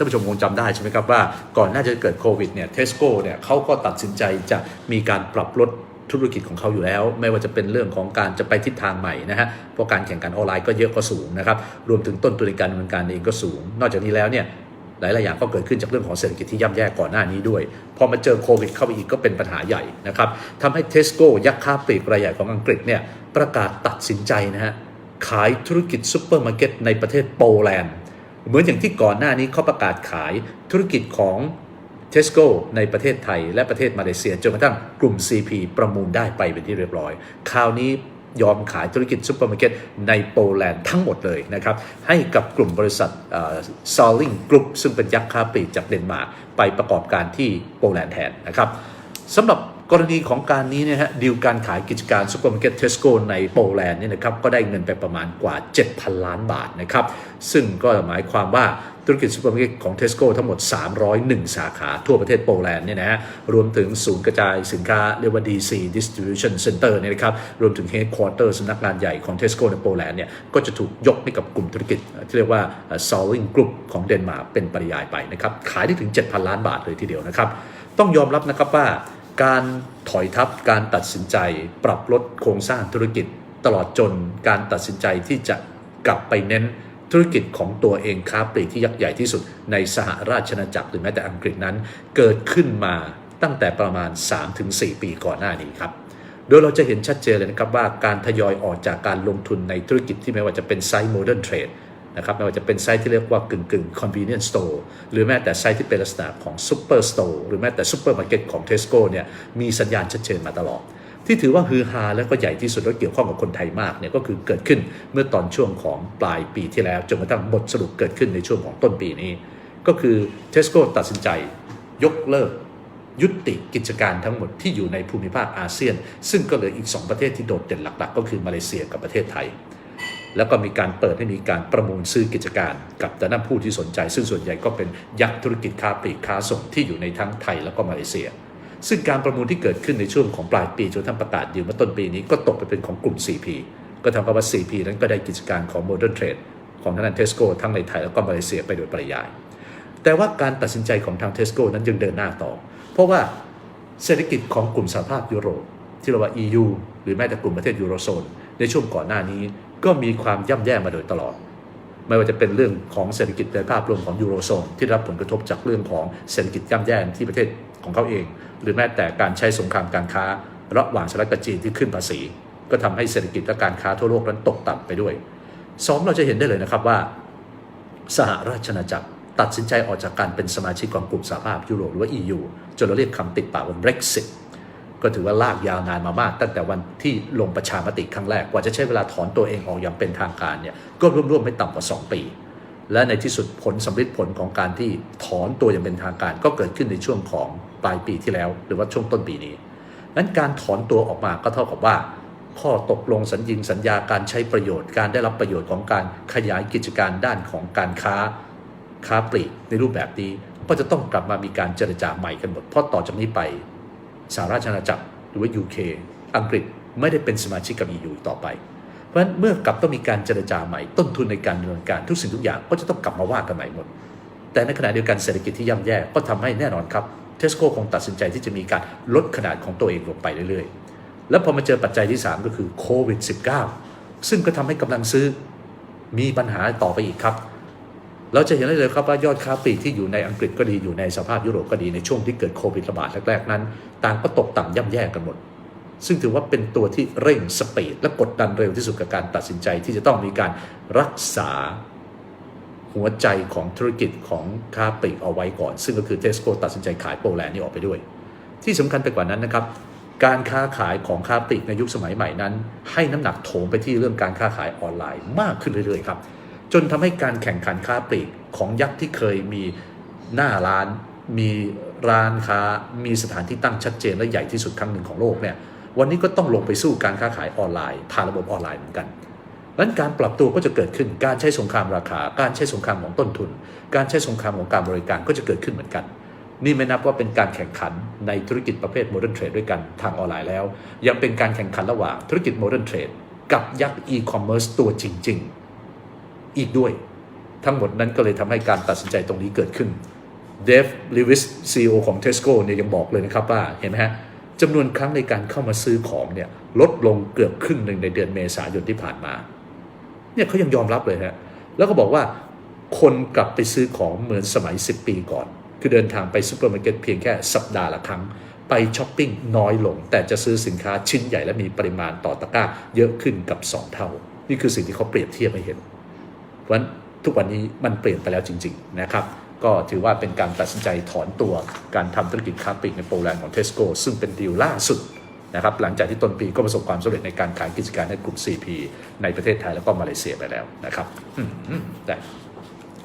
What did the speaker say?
ท่านผู้ชมคงจำได้ใช่ไหมครับว่าก่อนหน้าจะเกิดโควิดเนี่ยเทสโก้เนี่ยเขาก็ตัดสินใจจะมีการปรับลดธุรกิจของเขาอยู่แล้ว ไม่ว่าจะเป็นเรื่องของการจะไปทิศทางใหม่นะฮะเพราะการแข่งขันออนไลน์ก็เยอะก็สูงนะครับรวมถึงต้นทุนในการดำเนินการเองก็สูง นอกจากนี้แล้วเนี่ยหลายๆอย่างก็เกิดขึ้นจากเรื่องของเศรษฐกิจที่ย่ำแย่ก่อนหน้านี้ด้วย พอมาเจอโควิดเข้าไปอีกก็เป็นปัญหาใหญ่นะครับทำให้เทสโก้ยักษ์ค้าปลีกรายใหญ่ของอังกฤษเนี่ยประกาศตัดสินใจนะฮะขายธุรกิจซูเปอร์มาร์เก็ตในประเทศโปแลนด์ เหมือนอย่างที่ก่อนหน้านี้เขาประกาศขายธุรกิจของเทสโก้ในประเทศไทยและประเทศมาเลเซียจนกระทั่งกลุ่ม CP ประมูลได้ไปเป็นที่เรียบร้อย คราวนี้ยอมขายธุรกิจซูเปอร์มาร์เก็ตในโปแลนด์ทั้งหมดเลยนะครับ ให้กับกลุ่มบริษัทซอลลิงกรุ๊ปซึ่งเป็นยักษ์ค้าปลีกจากเดนมาร์กไปประกอบการที่โปแลนด์แทนนะครับสำหรับ กรณีของการนี้เนี่ยฮะดีลการขายกิจการซูเปอร์มาร์เก็ตเทสโก้ในโปแลนด์เนี่ยนะครับก็ได้เงินไปประมาณกว่า 7,000 ล้านบาทนะครับซึ่งก็หมายความว่าธุรกิจซูเปอร์มาร์เก็ตของเทสโก้ทั้งหมด 301 สาขาทั่วประเทศโปแลนด์เนี่ยนะฮะรวมถึงศูนย์กระจายสินค้าเรียกว่า DC Distribution Center เนี่ยนะครับรวมถึง Headquarter สำนักงานใหญ่ของเทสโก้ในโปแลนด์เนี่ยก็จะถูกยกให้กับกลุ่มธุรกิจที่เรียกว่า s o l i n g Group ของเดนมาร์กเป็นปริยายไปนะครับขายได้ถึง 7,000 ล้านบาทเลยทีเดียวนะครับต้องยอมรับนะครับว่า การถอยทับการตัดสินใจ ปรับลดโครงสร้างธุรกิจ ตลอดจนการตัดสินใจที่จะกลับไปเน้นธุรกิจของตัวเองค้าปลีกที่ยักษ์ใหญ่ที่สุดในสหราชอาณาจักรหรือแม้แต่อังกฤษนั้น เกิดขึ้นมาตั้งแต่ประมาณ 3-4 ปีก่อนหน้านี้ครับโดยเราจะเห็นชัดเจนเลยนะครับว่าการทยอยออกจากการลงทุนในธุรกิจที่ไม่ว่าจะเป็นไซต์โมเดิร์นเทรด นะครับไม่ว่าจะเป็นไซต์ที่เรียกว่ากึ่งกึ่ง convenience store หรือแม้แต่ไซต์ที่เป็นลักษณะของ super store หรือแม้แต่ super market ของ Tesco เนี่ยมีสัญญาณชัดเจนมาตลอด ที่ถือว่าฮือฮาและก็ใหญ่ที่สุดและเกี่ยวข้องกับคนไทยมากเนี่ยก็คือเกิดขึ้นเมื่อตอนช่วงของปลายปีที่แล้วจนกระทั่งบทสรุปเกิดขึ้นในช่วงของต้นปีนี้ ก็คือ Tesco ตัดสินใจยกเลิกยุติกิจการทั้งหมดที่อยู่ในภูมิภาคอาเซียน ซึ่งก็เหลืออีก 2 ประเทศที่โดดเด่นหลัก ๆ ก็คือมาเลเซียกับประเทศไทย แล้วก็มีการเปิดให้มีการประมูลซื้อกิจการกับแต่นั้นผู้ที่สนใจ ซึ่งส่วนใหญ่ก็เป็นยักษ์ธุรกิจค้าปลีกค้าส่งที่อยู่ในทั้งไทยแล้วก็มาเลเซีย ซึ่งการประมูลที่เกิดขึ้นในช่วงของปลายปีจนทั้งประกาศดีลเมื่อต้นปีนี้ก็ตกไปเป็นของกลุ่ม CP ก็ทำให้ว่า CP นั้นก็ได้กิจการของ Modern Trade ของทางเทสโก้ทั้งในไทยแล้วก็มาเลเซียไปโดยปริยาย แต่ว่าการตัดสินใจของทางเทสโก้นั้นยังเดินหน้าต่อ เพราะว่าเศรษฐกิจของกลุ่มสหภาพยุโรปที่เรียกว่า EU หรือแม้แต่กลุ่มประเทศยูโรโซนในช่วงก่อนหน้านี้ ก็มีความย่ำแย่มาโดยตลอด ไม่ว่าจะเป็นเรื่องของเศรษฐกิจในภาพรวมของยูโรโซนที่รับผลกระทบจากเรื่องของเศรษฐกิจย่ำแย่ที่ประเทศของเขาเอง หรือแม้แต่การใช้สงครามการค้า ระหว่างสหรัฐกับจีนที่ขึ้นภาษี ก็ทำให้เศรษฐกิจและการค้าทั่วโลกนั้นตกต่ำไปด้วยสองเราจะเห็นได้เลยนะครับว่า สหราชอาณาจักรตัดสินใจออกจากการเป็นสมาชิกของกลุ่มสหภาพยุโรปหรือว่า EU จนเราเรียกคำติดปากว่า Brexit ก็ถือว่าลากยาวนานมามาก ตั้งแต่วันที่ลงประชามติครั้งแรกกว่าจะใช้เวลาถอนตัวเองออกอย่างเป็นทางการเนี่ยก็ร่วมๆไม่ต่ำกว่า 2 ปี และในที่สุดผลสำลิดผลของการที่ถอนตัวอย่างเป็นทางการ ก็เกิดขึ้นในช่วงของปลายปีที่แล้ว หรือว่าช่วงต้นปีนี้นั้นการถอนตัวออกมาก็เท่ากับว่า ข้อตกลงสัญญิงสัญญาการใช้ประโยชน์การได้รับประโยชน์ของการขยายกิจการด้านของการค้าค้าปลีกในรูปแบบนี้ก็จะต้องกลับมามีการเจรจาใหม่กันหมดเพราะต่อจากนี้ไป สหราชอาณาจักรหรือว่า UK อังกฤษไม่ได้เป็นสมาชิกกับ EU อีต่อไป เพราะฉะนั้นเมื่อกลับต้องมีการเจรจาใหม่ต้นทุนในการดำเนินการทุกสิ่งทุกอย่างก็จะต้องกลับมาว่ากันใหม่หมด แต่ในขณะเดียวกันเศรษฐกิจที่ย่ำแย่ก็ทำให้แน่นอนครับเทสโก้คงตัดสินใจที่จะมีการลดขนาดของตัวเองลงไปเรื่อยๆ แล้วพอมาเจอปัจจัยที่ 3 ก็คือโควิด -19 ซึ่งก็ทำให้กำลังซื้อมีปัญหาต่อไปอีกครับ เราจะเห็นได้เลยครับว่ายอดค้าปลีกที่อยู่ในอังกฤษก็ดีอยู่ในสภาพยุโรปก็ดีในช่วงที่เกิดโควิดระบาดแรกๆนั้น ต่างก็ตกต่ำย่ำแย่กันหมด ซึ่งถือว่าเป็นตัวที่เร่งสปีดและกดดันเร็วที่สุดกับการตัดสินใจที่จะต้องมีการรักษาหัวใจของธุรกิจของค้าปลีกเอาไว้ก่อน ซึ่งก็คือเทสโก้ตัดสินใจขายโปแลนด์นี่ออกไปด้วย ที่สำคัญไปกว่านั้นนะครับ การค้าขายของค้าปลีกในยุคสมัยใหม่นั้น ให้น้ำหนักโถมไปที่เรื่องการค้าขายออนไลน์มากขึ้นเรื่อยๆครับ จนทำให้การแข่งขันค้าปลีกของยักษ์ที่เคยมีหน้าร้าน มีร้านค้า มีสถานที่ตั้งชัดเจนและใหญ่ที่สุดครั้งหนึ่งของโลกเนี่ยวันนี้ก็ต้องลงไปสู้การค้าขายออนไลน์ผ่านระบบออนไลน์เหมือนกันดังนั้นการปรับตัวก็จะเกิดขึ้น การใช้สงครามราคา การใช้สงครามของต้นทุน การใช้สงครามของการบริการก็จะเกิดขึ้นเหมือนกัน นี่ไม่นับว่าเป็นการแข่งขันในธุรกิจประเภทโมเดิร์นเทรดด้วยกันทางออนไลน์แล้ว ยังเป็นการแข่งขันระหว่างธุรกิจโมเดิร์นเทรดกับยักษ์อีคอมเมิร์ซตัวจริง ๆ อีกด้วย ทั้งหมดนั้นก็เลยทำให้การตัดสินใจตรงนี้เกิดขึ้นเดฟลิวิสซีอของ Tesco เนี่ยยังบอกเลยนะครับว่าเห็นไหมฮะจำนวนครั้งในการเข้ามาซื้อของเนี่ยลดลงเกือบครึ่งหนึ่งในเดือนเมษายนที่ผ่านมาเนี่ยเขายังยอมรับเลยฮะแล้วก็บอกว่าคนกลับไปซื้อของเหมือนสมัย 10 ปีก่อน คือเดินทางไปซูเปอร์มาร์เก็ตเพียงแค่สัปดาห์ละครั้ง ไปช้อปปิ้งน้อยลง แต่จะซื้อสินค้าชิ้นใหญ่และมีปริมาณต่อตะกร้าเยอะขึ้นกับ 2 เท่า นี่คือสิ่งที่เขาเปรียบเทียบให้เห็น ราะฉะนั้นทุกวันนี้มันเปลี่ยนไปแล้วจริง ๆ นะครับ ก็ถือว่าเป็นการตัดสินใจถอนตัวการทำธุรกิจค้าปลีกในโปแลนด์ของเทสโก้ซึ่งเป็นดีลล่าสุดนะครับหลังจากที่ต้นปีก็ประสบความสำเร็จในการขายกิจการให้กลุ่ม CP ในประเทศไทยแล้วก็มาเลเซียไปแล้วนะครับอืมอืมได้